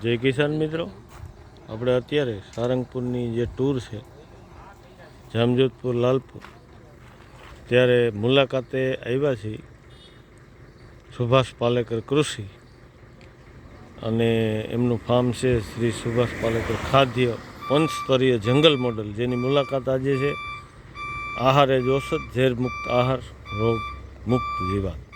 જય કિસાન મિત્રો. આપણે અત્યારે સારંગપુરની જે ટૂર છે, જામજોધપુર, લાલપુર, ત્યારે મુલાકાતે આવ્યા છીએ સુભાષ પાલેકર કૃષિ અને એમનું ફાર્મ છે શ્રી સુભાષ પાલેકર ખાદ્ય પંચસ્તરીય જંગલ મોડલ. જેની મુલાકાત આજે છે આહાર એ જ ઔષધ ઝેર મુક્ત આહાર રોગ મુક્ત જીવાત.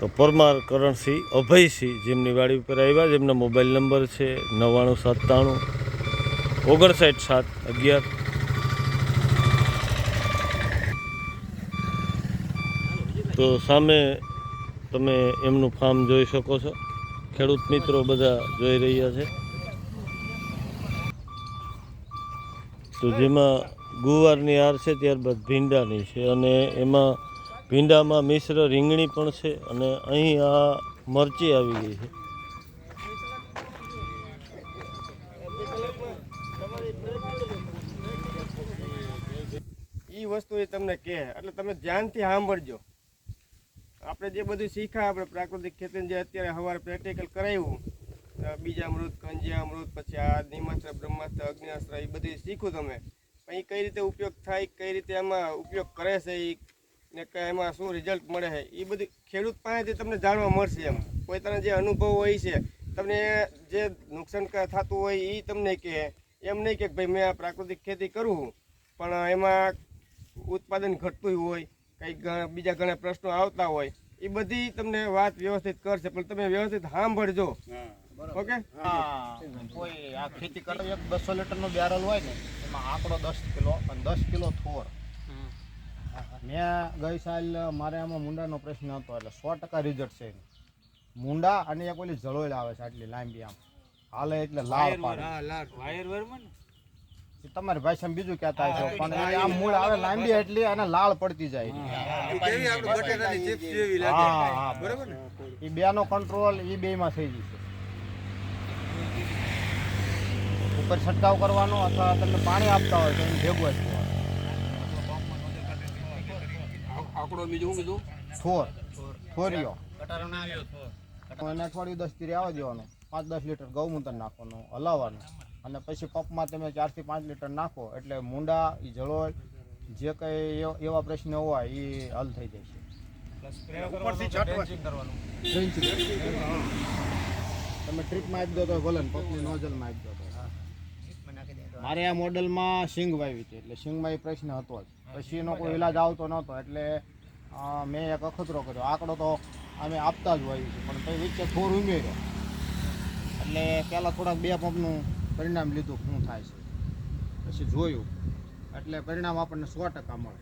તો પરમાર કરણસિંહ, અભયસિંહ જેમની વાડી ઉપર આવ્યા જેમના મોબાઈલ નંબર છે નવ્વાણું, સત્તાણું, ઓગણસાઠ, સાત, અગિયાર. તો સામે તમે એમનું ફાર્મ જોઈ શકો છો. ખેડૂત મિત્રો બધા જોઈ રહ્યા છે. તો જેમાં ગુવારની હાર છે, ત્યારબાદ ભીંડાની છે અને એમાં ભીંડામાં મિશ્ર રીંગણી પણ છે અને અહીં આ મરચી આવી ગઈ છે. એ વસ્તુ એ તમને કહે એટલે તમે ધ્યાનથી સાંભળજો. આપણે જે બધું શીખ્યા આપણે પ્રાકૃતિક ખેતીને જે અત્યારે સવારે પ્રેક્ટિકલ કરાવ્યું અ, બીજામૃત કંજિયામૃત પછી આ નિમાસ્ત્ર બ્રહ્માસ્ત્ર અગ્નિઅસ્ત્ર એ બધું શીખ્યું તમે. અહીં કઈ રીતે ઉપયોગ થાય કઈ રીતે એમાં ઉપયોગ કરે છે એ ને કે એમાં શું રિઝલ્ટ મળે છે? એ બધું ખેડૂત પાસેથી તમને જાણવા મળશે એમ. કોઈ તને જે અનુભવ હોય છે તમને જે નુકસાન થતું હોય એ તમને કહે. એમ નહીં કે ભાઈ મેં આ પ્રાકૃતિક ખેતી કરું પણ એમાં ઉત્પાદન ઘટતું હોય કંઈક બીજા ઘણા પ્રશ્નો આવતા હોય એ બધી તમને વાત વ્યવસ્થિત કરશે. પણ તમે વ્યવસ્થિત સાંભળજો. ઓકે? કોઈ આ ખેતી કરો એક બસો લીટરનો બેરલ હોય ને એમાં આંકડો દસ કિલો અને દસ કિલો થોર. મેં ગઈ સાલ મારે આમાં મુંડાનો પ્રશ્ન હતો એટલે સો ટકા રિઝલ્ટ છે મુંડા અને એક ઓલી જળોળ આવે છે આટલી લાંબી આમ. હાલે એટલે લાલ પાડે. તમારી ભાષામાં બીજું કહેતા હશો પણ આમ મૂળ આવે લાંબી એટલી અને લાળ પડતી જાય. હા હા બરાબર એ બેનો કંટ્રોલ એ બેમાં થઈ જશે. ઉપર છંટકાવ કરવાનો અથવા તમને પાણી આપતા હોય તો એને ભેગું જ કરવાનું આંકડો બીજું શું કીધું? થોર. થોરિયો. એને અઠવાડિયું દસ તીરે આવવા દેવાનું. પાંચ દસ લીટર ગૌમૂત્ર નાખવાનું હલાવવાનું. અને પછી પંપમાં તમે ચારથી પાંચ લીટર નાખો એટલે મૂંડા એ જળોળ જે કંઈ એવા પ્રશ્ન હોય એ હલ થઈ જશે. તમે ટ્રીપમાં આપી દો તો ભલે ને પંપની નોઝલમાં આપી દો તો. મારે આ મોડલમાં સિંગ વાવી છે એટલે સિંગમાં એ પ્રશ્ન હતો જ. પછી એનો કોઈ ઇલાજ આવતો નહોતો એટલે મેં એક અખતરો કર્યો. આંકડો તો અમે આપતા જ હોઈએ છીએ પણ પછી વચ્ચે થોર ઉમેર્યો. એટલે પહેલાં થોડાક બે પંપનું પરિણામ લીધું શું થાય છે. પછી જોયું. એટલે પરિણામ આપણને સો ટકા મળે.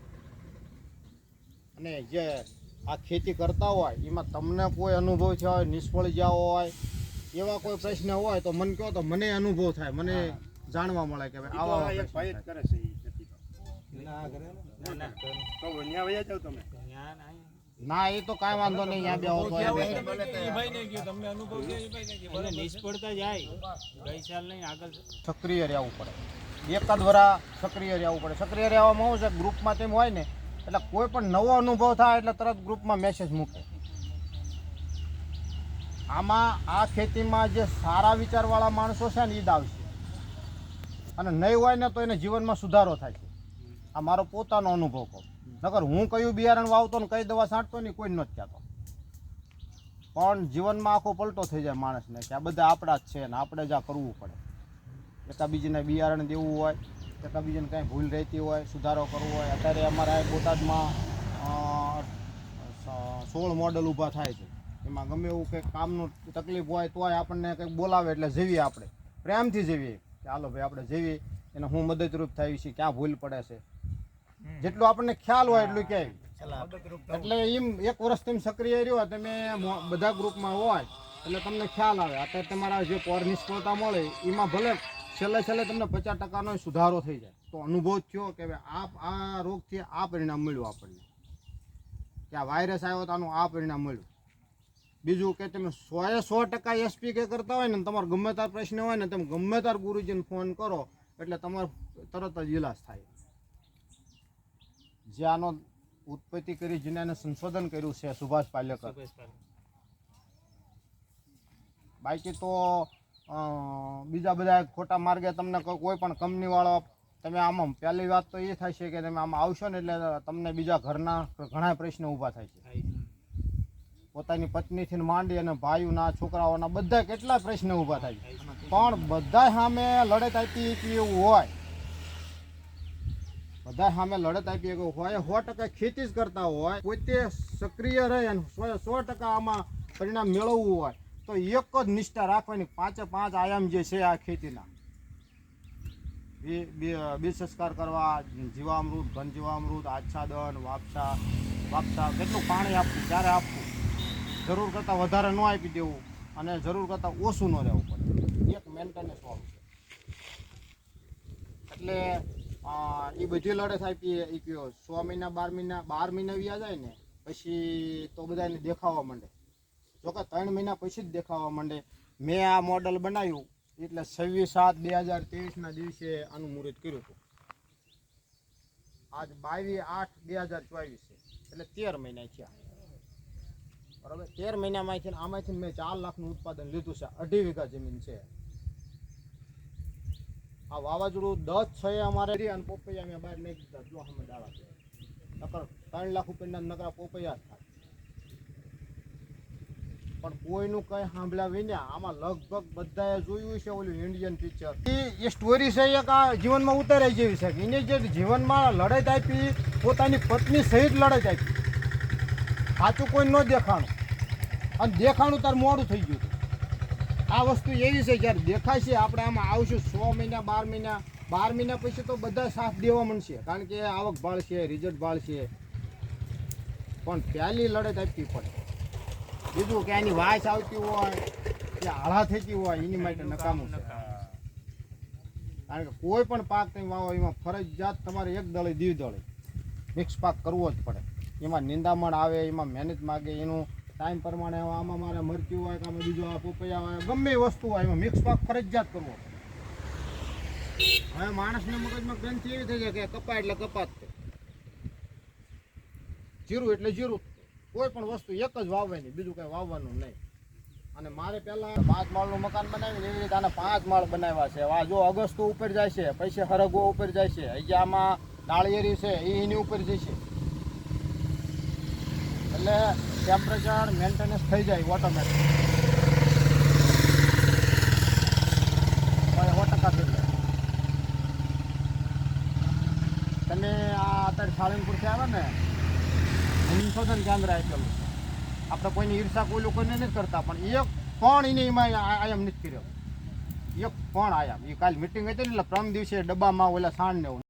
અને જે આ ખેતી કરતા હોય એમાં તમને કોઈ અનુભવ થયો હોય નિષ્ફળ જાઓ હોય એવા કોઈ પ્રશ્ન હોય તો મને કહો તો મને અનુભવ થાય મને જાણવા મળે કે ભાઈ આવા કરે છે ઈ એ તો ન્યા વયા જાવ તમે. થાય. ના એ તો કાંઈ વાંધો નહીં અહીંયા બે હોતો એને નિષ્ફળતા જાય ગઈ સાલ નહીં આગળ સક્રિય રહેવું પડે. એકાદ વરા સક્રિય રહેવું પડે. સક્રિય રહેવામાં શું છે? ગ્રુપમાં તેમ હોય ને એટલે કોઈ પણ નવો અનુભવ થાય એટલે તરત ગ્રુપમાં મેસેજ મૂકે. આમાં આ ખેતીમાં જે સારા વિચારવાળા માણસો છે ને એ જ આવશે. અને નહીં હોય ને તો એને જીવનમાં સુધારો થાય છે. આ મારો પોતાનો અનુભવ કહું. નકર હું કયું બિયારણ વાવતો ને કઈ દવા છાંટતો ને કોઈ નથી કહેતો. પણ જીવનમાં આખો પલટો થઈ જાય માણસને કે આ બધા આપણા જ છે ને આપણે જ આ કરવું પડે. એકાબીજીને બિયારણ દેવું હોય, એકાબીજીને કાંઈ ભૂલ રહેતી હોય, સુધારો કરવો હોય. અત્યારે અમારા બોટાદમાં સોળ મોડલ ઊભા થાય છે. એમાં ગમે એવું કંઈક કામનું તકલીફ હોય તોય આપણને કંઈક બોલાવે એટલે જઈએ આપણે. પ્રેમથી જેવીએ. કે હાલો ભાઈ, આપણે જઈએ એને હું મદદરૂપ થાય છે ક્યાં ભૂલ પડે છે? જેટલું આપણને ખ્યાલ હોય એટલું કે. એટલે એમ એક વર્ષ તમે સક્રિય રહ્યો તમે બધા ગ્રુપમાં હોય એટલે તમને ખ્યાલ આવે. અત્યારે તમારા જે કોર નિષ્ફળતા મળે એમાં ભલે છેલ્લે છેલ્લે તમને પચાસ ટકાનો સુધારો થઈ જાય. તો અનુભવ થયો કે આ આ રોગથી આ પરિણામ મળ્યું આપણને. કે આ વાયરસ આવ્યો તો આનું આ પરિણામ મળ્યું. બીજું કે તમે સોએ સો ટકા એસપી કે કરતા હોય ને તમારો ગમે તાર પ્રશ્ન હોય ને તમે ગમે તાર ગુરુજીને ફોન કરો એટલે તમારો તરત જ ઇલાજ થાય. જે આનો ઉત્પત્તિ કરી જેને આને સંશોધન કર્યું છે સુભાષ પાલેકર. બાકી તો બીજા બધા ખોટા માર્ગે તમને કોઈ પણ કંપનીવાળો તમે આમાં પહેલી વાત તો એ થાય છે કે તમે આમાં આવશો ને એટલે તમને બીજા ઘરના ઘણા પ્રશ્નો ઊભા થાય છે. થાય છે. પોતાની પત્નીથી માંડી અને ભાઈઓના છોકરાઓના બધા કેટલા પ્રશ્નો ઊભા થાય છે. પણ બધા સામે લડત આપી કે એવું હોય. બધા સામે લડત આપી હોય સો ટકા ખેતી જ કરતા હોય, પોતે સક્રિય રહે અને સો ટકા આમાં પરિણામ મેળવવું હોય, તો એક જ નિષ્ઠા રાખવાની. પાંચે પાંચ આયામ જે છે આ ખેતીના. બે સંસ્કાર કરવા, જીવામૃત ઘન જીવામૃત આચ્છાદન વાપસા વાપસા કેટલું પાણી આપવું ક્યારે આપવું. જરૂર કરતાં વધારે ન આપી દેવું અને જરૂર કરતાં ઓછું ન રહેવું પડે. એક મેન્ટેનન્સ વાળું છે. એટલે એ બધી લડત આપી એ કયો સો મહિના, બાર મહિના બાર મહિના વ્યા જાય ને, પછી તો બધાને દેખાવા માંડે. જોકે ત્રણ મહિના પછી જ દેખાવા માંડે. મેં આ મોડલ બનાવ્યું, એટલે છવ્વીસ સાત બે હજાર ત્રેવીસના દિવસે આનું મુહૂર્ત કર્યું હતું. આજ બાવીસ આઠ બે હજાર ચોવીસ, એટલે તેર મહિના થયા. બરાબર? તેર મહિનામાંથી આમાંથી મેં ચાર લાખનું ઉત્પાદન લીધું છે. અઢી વીઘા જમીન છે. આ વાવાઝોડું દસ છે અમારે. અને પોપૈયા મેં બહાર નહીં દીધા. જો અમે દાવા નકર ત્રણ લાખ રૂપિયાના નકરા પોપૈયા થાય. પણ કોઈનું કઈ સાંભળ્યા વિના આમાં લગભગ બધાએ જોયું છે ઓલું ઇન્ડિયન પિક્ચર એ સ્ટોરી છે એક આ જીવનમાં ઉતારાઈ જેવી છે. એને જે જીવનમાં લડત આપી, પોતાની પત્ની સહિત લડત આપી. સાચું કોઈ ન દેખાણું. અને દેખાણું તાર મોડું થઈ ગયું. આ વસ્તુ એવી છે જ્યારે દેખાશે આપણે આમાં આવશું સો મહિના બાર મહિના. બાર મહિના પછી તો બધા સાથ દેવા મળશે કારણ કે આવક ભાળ છે રિઝલ્ટ ભાળ છે. પણ પહેલી લડત આપવી પડે. બીજું કે એની વાસ આવતી હોય કે આળા થતી હોય એની માટે નકામું છે. કારણ કે કોઈ પણ પાક તમે વાવો એમાં ફરજિયાત તમારે એક દળે દીવ દળે. મિક્સ પાક કરવો જ પડે. એમાં નિંદામણ આવે એમાં મહેનત માગે એનું ટાઈમ પ્રમાણે આમાં મારે મરચું હોય કે બીજું આ પોપૈયા હોય, ગમે વસ્તુ હોય એમાં મિક્સ પાક ફરજિયાત કરવો. હવે માણસના મગજમાં ગ્રંથિ એવી થઈ જાય કે કપા એટલે કપાત જીરું એટલે જીરું. કોઈ પણ વસ્તુ એક જ વાવવાની, બીજું કઈ વાવવાનું નહીં. અને મારે પહેલાં પાંચ માળનું મકાન બનાવીને એવી રીતે આને પાંચ માળ બનાવ્યા છે. આ જો અગસ્તો ઉપર જાય છે પૈસે હરગવો ઉપર જાય છે. અહીંયા આમાં નાળિયેરી છે એની ઉપર જશે. એટલે ટેમ્પરેચર મેન્ટેનન્સ થઈ જાય ઓટોમેટિક સો ટકા થઈ તમે આ અત્યારે સાળંગપુરથી આવ્યા ને સંશોધન કેન્દ્ર આપેલું આપણે કોઈની ઈર્ષા કોઈ લોકોને નથી કરતા, પણ એક પણ એને એમાં આયામ નથી કર્યો. એક પણ આયામ. એ કાલ મિટિંગ હતી ને એટલે પ્રમ દિવસે ડબ્બામાં ઓલા સાણ ને